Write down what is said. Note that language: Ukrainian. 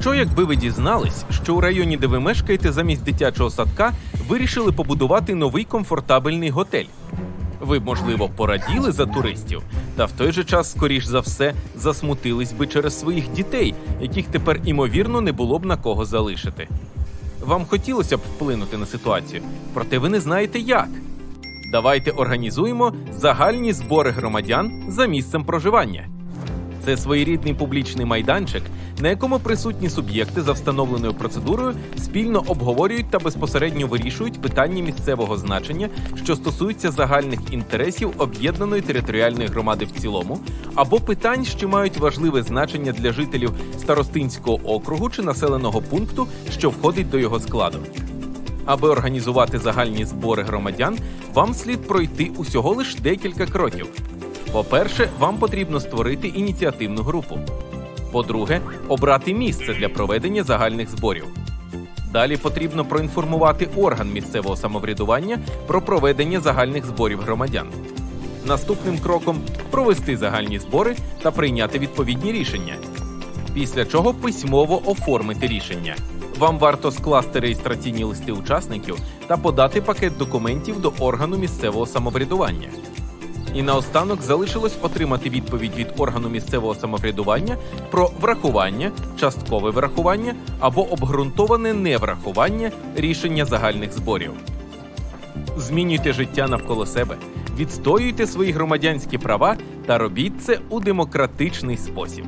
Що якби ви дізнались, що у районі, де ви мешкаєте, замість дитячого садка вирішили побудувати новий комфортабельний готель? Ви б, можливо, пораділи за туристів, та в той же час, скоріш за все, засмутились би через своїх дітей, яких тепер імовірно не було б на кого залишити. Вам хотілося б вплинути на ситуацію, проте ви не знаєте як. Давайте організуємо загальні збори громадян за місцем проживання. Це своєрідний публічний майданчик, на якому присутні суб'єкти за встановленою процедурою спільно обговорюють та безпосередньо вирішують питання місцевого значення, що стосуються загальних інтересів об'єднаної територіальної громади в цілому, або питань, що мають важливе значення для жителів старостинського округу чи населеного пункту, що входить до його складу. Аби організувати загальні збори громадян, вам слід пройти усього лиш декілька кроків. По-перше, вам потрібно створити ініціативну групу. По-друге, обрати місце для проведення загальних зборів. Далі потрібно проінформувати орган місцевого самоврядування про проведення загальних зборів громадян. Наступним кроком провести загальні збори та прийняти відповідні рішення. Після чого письмово оформити рішення. Вам варто скласти реєстраційні листи учасників та подати пакет документів до органу місцевого самоврядування. І наостанок залишилось отримати відповідь від органу місцевого самоврядування про врахування, часткове врахування або обґрунтоване неврахування рішення загальних зборів. Змінюйте життя навколо себе, відстоюйте свої громадянські права та робіть це у демократичний спосіб.